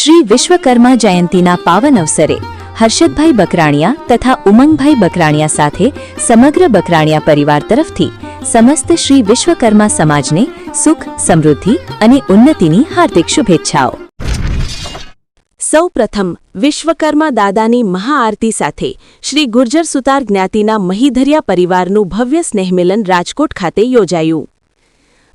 શ્રી વિશ્વકર્મા જયંતીના પાવન અવસરે હર્ષદભાઈ બકરાણિયા તથા ઉમંગભાઈ બકરાણિયા સાથે સમગ્ર બકરાણિયા પરિવાર તરફથી સમસ્ત શ્રી વિશ્વકર્મા સમાજને સુખ, સમૃદ્ધિ અને ઉન્નતિની હાર્દિક શુભેચ્છાઓ. સૌ પ્રથમ વિશ્વકર્મા દાદાની મહાઆરતી સાથે શ્રી ગુર્જર સુતાર જ્ઞાતિના મહીધર્યા પરિવારનું ભવ્ય સ્નેહમિલન રાજકોટ ખાતે યોજાયું.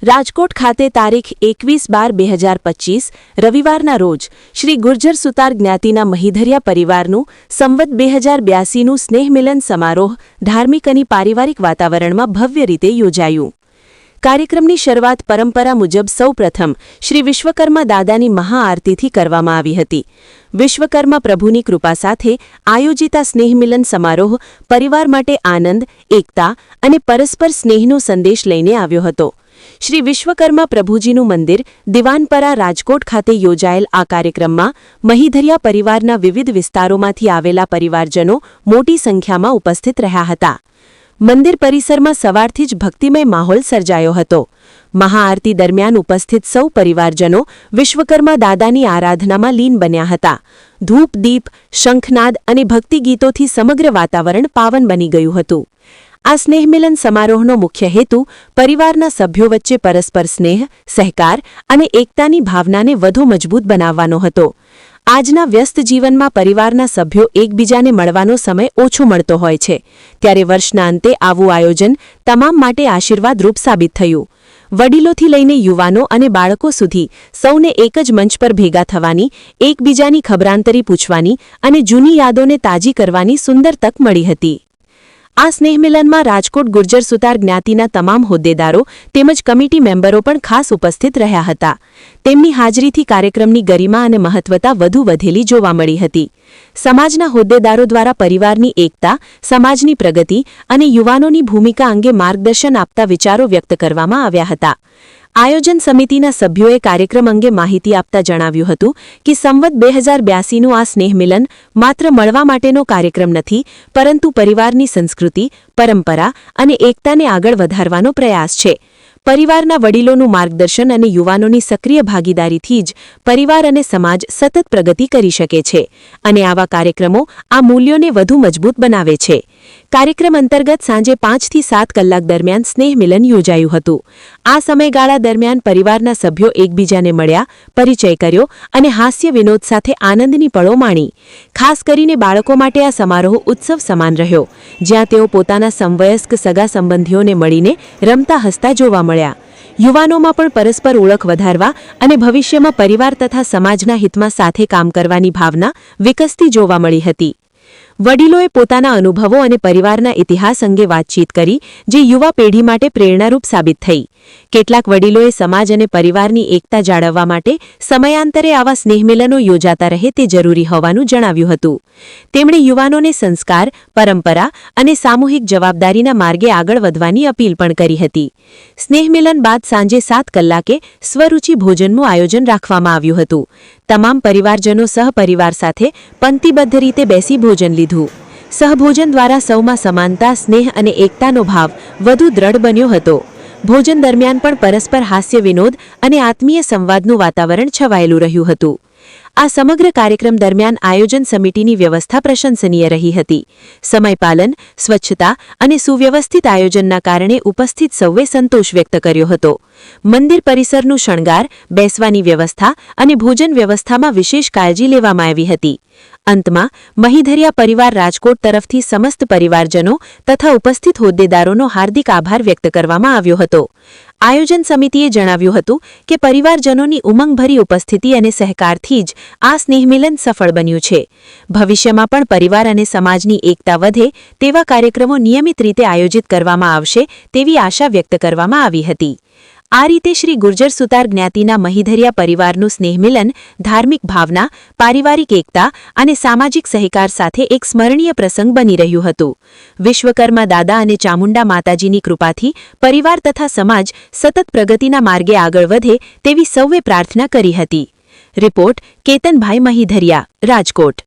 રાજકોટ ખાતે તારીખ એકવીસ બાર બે હજાર પચીસ, રવિવારના રોજ શ્રી ગુર્જર સુતાર જ્ઞાતિના મહીધર્યા પરિવારનું સંવત બે હજાર બ્યાસીનું સ્નેહમિલન સમારોહ ધાર્મિક અને પારિવારિક વાતાવરણમાં ભવ્ય રીતે યોજાયું. કાર્યક્રમની શરૂઆત પરંપરા મુજબ સૌપ્રથમ શ્રી વિશ્વકર્મા દાદાની મહાઆરતીથી કરવામાં આવી હતી. વિશ્વકર્મા પ્રભુની કૃપા સાથે આયોજિત આ સ્નેહમિલન સમારોહ પરિવાર માટે આનંદ, એકતા અને પરસ્પર સ્નેહનો સંદેશ લઈને આવ્યો હતો. શ્રી વિશ્વકર્મા પ્રભુજીનું મંદિર દિવાનપરા રાજકોટ ખાતે યોજાયેલ આ કાર્યક્રમમાં મહીધરિયા પરિવારના વિવિધ વિસ્તારોમાંથી આવેલા પરિવારજનો મોટી સંખ્યામાં ઉપસ્થિત રહ્યા હતા. મંદિર પરિસરમાં સવારથી જ ભક્તિમય માહોલ સર્જાયો હતો. મહાઆરતી દરમિયાન ઉપસ્થિત સૌ પરિવારજનો વિશ્વકર્મા દાદાની આરાધનામાં લીન બન્યા હતા. ધૂપ, દીપ, શંખનાદ અને ભક્તિગીતોથી સમગ્ર વાતાવરણ પાવન બની ગયું હતું. આ સ્નેહમિલન સમારોહનો મુખ્ય હેતુ પરિવારના સભ્યો વચ્ચે પરસ્પર સ્નેહ, સહકાર અને એકતાની ભાવનાને વધુ મજબૂત બનાવવાનો હતો. આજના વ્યસ્ત જીવનમાં પરિવારના સભ્યો એકબીજાને મળવાનો સમય ઓછો મળતો હોય છે. ત્યારે વર્ષના અંતે આવું આયોજન તમામ માટે આશીર્વાદરૂપ સાબિત થયું. વડીલોથી લઈને યુવાનો અને બાળકો સુધી સૌને એક જ મંચ પર ભેગા થવાની, એકબીજાની ખબરાંતરી પૂછવાની અને જૂની યાદોને તાજી કરવાની સુંદર તક મળી હતી. આ સ્નેહમિલનમાં રાજકોટ ગુર્જર સુતાર જ્ઞાતિના તમામ હોદ્દેદારો તેમજ કમિટી મેમ્બરો પણ ખાસ ઉપસ્થિત રહ્યા હતા. તેમની હાજરીથી કાર્યક્રમની ગરિમા અને મહત્વતા વધુ વધેલી જોવા મળી હતી. સમાજના હોદ્દેદારો દ્વારા પરિવારની એકતા, સમાજની પ્રગતિ અને યુવાનોની ભૂમિકા અંગે માર્ગદર્શન આપતા વિચારો વ્યક્ત કરવામાં આવ્યા હતા. આયોજન સમિતિના સભ્યોએ કાર્યક્રમ અંગે માહિતી આપતા જણાવ્યું હતું કે સંવત બે હજાર બ્યાસીનું આ સ્નેહમિલન માત્ર મળવા માટેનો કાર્યક્રમ નથી, પરંતુ પરિવારની સંસ્કૃતિ, પરંપરા અને એકતાને આગળ વધારવાનો પ્રયાસ છે. પરિવારના વડીલોનું માર્ગદર્શન અને યુવાનોની સક્રિય ભાગીદારીથી જ પરિવાર અને સમાજ સતત પ્રગતિ કરી શકે છે અને આવા કાર્યક્રમો આ મૂલ્યોને વધુ મજબૂત બનાવે છે. કાર્યક્રમ અંતર્ગત સાંજે પાંચથી સાત કલાક દરમિયાન સ્નેહમિલન યોજાયું હતું. આ સમયગાળા દરમિયાન પરિવારના સભ્યો એકબીજાને મળ્યા, પરિચય કર્યો અને હાસ્ય વિનોદ સાથે આનંદની પળો માણી. ખાસ કરીને બાળકો માટે આ સમારોહ ઉત્સવ સમાન રહ્યો, જ્યાં તેઓ પોતાના સમવયસ્ક સગા સંબંધીઓને મળીને રમતા હસતા જોવા મળ્યા. યુવાનોમાં પણ પરસ્પર ઓળખ વધારવા અને ભવિષ્યમાં પરિવાર તથા સમાજના હિતમાં સાથે કામ કરવાની ભાવના વિકસતી જોવા મળી હતી. વડીલોએ પોતાના અનુભવો અને પરિવારના ઇતિહાસ અંગે વાતચીત કરી, જે યુવા પેઢી માટે પ્રેરણારૂપ સાબિત થઈ. કેટલાક વડીલોએ સમાજ અને પરિવારની એકતા જાળવવા માટે સમયાંતરે આવા સ્નેહમિલનો યોજાતા રહે તે જરૂરી હોવાનું જણાવ્યું હતું. તેમણે યુવાનોને સંસ્કાર, પરંપરા અને સામૂહિક જવાબદારીના માર્ગે આગળ વધવાની અપીલ પણ કરી હતી. સ્નેહમિલન બાદ સાંજે સાત કલાકે સ્વરૂચિ ભોજનનું આયોજન રાખવામાં આવ્યું હતું. તમામ પરિવારજનો સહપરિવાર સાથે પંક્તિબદ્ધ રીતે બેસી ભોજન લીધું. સહભોજન દ્વારા સૌમાં સમાનતા, સ્નેહ અને એકતાનો ભાવ વધુ દ્રઢ બન્યો હતો. ભોજન દરમિયાન પણ પરસ્પર હાસ્ય વિનોદ અને આત્મીય સંવાદનું વાતાવરણ છવાયેલું રહ્યું હતું. આ સમગ્ર કાર્યક્રમ દરમિયાન આયોજન સમિતિની વ્યવસ્થા પ્રશંસનીય રહી હતી. સમયપાલન સ્વચ્છતા અને સુવ્યવસ્થિત આયોજનના કારણે ઉપસ્થિત સૌએ સંતોષ વ્યક્ત કર્યો હતો. મંદિર પરિસરનું શણગાર, બેસવાની વ્યવસ્થા અને ભોજન વ્યવસ્થામાં વિશેષ કાળજી લેવામાં આવી હતી. અંતમાં, મહીધરિયા પરિવાર રાજકોટ તરફથી સમસ્ત પરિવારજનો તથા ઉપસ્થિત હોદ્દેદારોનો હાર્દિક આભાર વ્યક્ત કરવામાં આવ્યો હતો. આયોજન સમિતિએ જણાવ્યું હતું કે પરિવારજનોની ઉમંગભરી ઉપસ્થિતિ અને સહકારથી જ આ સ્નેહમિલન સફળ બન્યું છે. ભવિષ્યમાં પણ પરિવાર અને સમાજની એકતા વધે તેવા કાર્યક્રમો નિયમિત રીતે આયોજિત કરવામાં આવશે તેવી આશા વ્યક્ત કરવામાં આવી હતી. આ રીતે શ્રી ગુર્જર સુતાર જ્ઞાતિના મહીધરિયા પરિવારનું સ્નેહમિલન, ધાર્મિક ભાવના, પારિવારિક એકતા અને સામાજિક સહકાર સાથે એક સ્મરણીય પ્રસંગ બની રહ્યું હતું. વિશ્વકર્મા દાદા અને ચામુંડા માતાજીની કૃપાથી પરિવાર તથા સમાજ સતત પ્રગતિના માર્ગે આગળ વધે તેવી સૌએ પ્રાર્થના કરી હતી. રિપોર્ટ કેતનભાઈ મહીધરિયા, રાજકોટ.